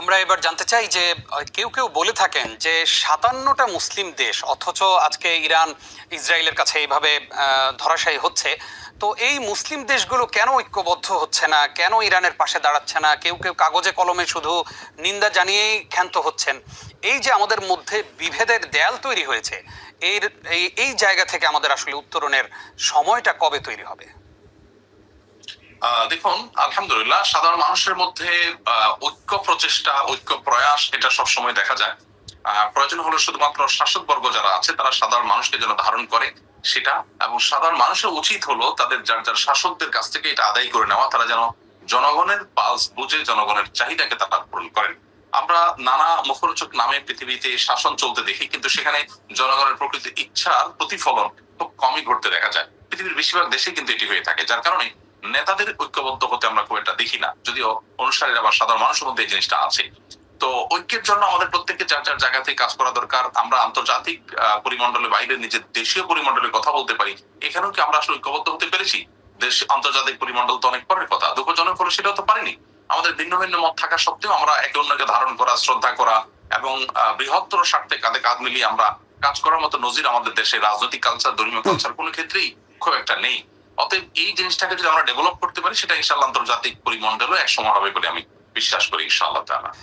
আমরা এবার জানতে চাই যে কেউ কেউ বলে থাকেন যে, সাতান্নটা মুসলিম দেশ, অথচ আজকে ইরান, ইসরায়েলের কাছে এইভাবে ধরাশায়ী হচ্ছে। তো এই মুসলিম দেশগুলো কেন ঐক্যবদ্ধ হচ্ছে না? কেন ইরানের পাশে দাঁড়াচ্ছে না? কেউ কেউ কাগজে কলমে শুধু নিন্দা জানিয়েই ক্ষান্ত হচ্ছেন। এই যে আমাদের মধ্যে বিভেদের দেয়াল তৈরি হয়েছে, এর এই জায়গা থেকে আমাদের আসলে উত্তরণের সময়টা কবে তৈরি হবে? দেখুন, আলহামদুলিল্লাহ, সাধারণ মানুষের মধ্যে ঐক্য প্রচেষ্টা, ঐক্য প্রয়াস, এটা সবসময় দেখা যায়। প্রয়োজন হলো শুধুমাত্র শাসক বর্গ যারা আছে, তারা সাধারণ মানুষকে যেন ধারণ করে সেটা, এবং সাধারণ মানুষের উচিত হলো তাদের যার যার শাসকদের কাছ থেকে এটা আদায় করে নেওয়া, তারা যেন জনগণের পালস বুঝে জনগণের চাহিদাকে তারা পূরণ করেন। আমরা নানা মুখরোচক নামে পৃথিবীতে শাসন চলতে দেখি, কিন্তু সেখানে জনগণের প্রকৃত ইচ্ছার প্রতিফলন খুব কমই ঘটতে দেখা যায়। পৃথিবীর বেশিরভাগ দেশে কিন্তু এটি হয়ে থাকে, যার কারণে নেতাদের ঐক্যবদ্ধ হতে আমরা খুব একটা দেখি না। যদিও অনুসারীরা বা সাধারণ মানুষের মধ্যে এই জিনিসটা আছে। তো ঐক্যের জন্য আমাদের প্রত্যেককে যার যার জায়গা থেকে কাজ করা দরকার। আমরা আন্তর্জাতিক পরিমণ্ডলের বাইরে নিজের দেশীয় পরিমণ্ডলে কথা বলতে পারি। এখানেও কি আমরা আসলে ঐক্যবদ্ধ হতে পেরেছি? দেশ, আন্তর্জাতিক পরিমণ্ডল তো অনেক পরের কথা। দুঃখজনক হলো সেটাও তো পারিনি। আমাদের ভিন্ন ভিন্ন মত থাকা সত্ত্বেও আমরা একে অন্যকে ধারণ করা, শ্রদ্ধা করা এবং বৃহত্তর স্বার্থে কাঁধে কাঁধ মিলিয়ে আমরা কাজ করার মতো নজির আমাদের দেশে রাজনৈতিক কালচার ধর্মীয় কালচার কোনো ক্ষেত্রেই খুব একটা নেই। অতএব এই জিনিসটাকে যদি আমরা ডেভেলপ করতে পারি, সেটা ইনশাল্লাহ আন্তর্জাতিক পরিমণ্ডলও একসময় হবে বলে আমি বিশ্বাস করি ইনশাআল্লাহ তাআলা।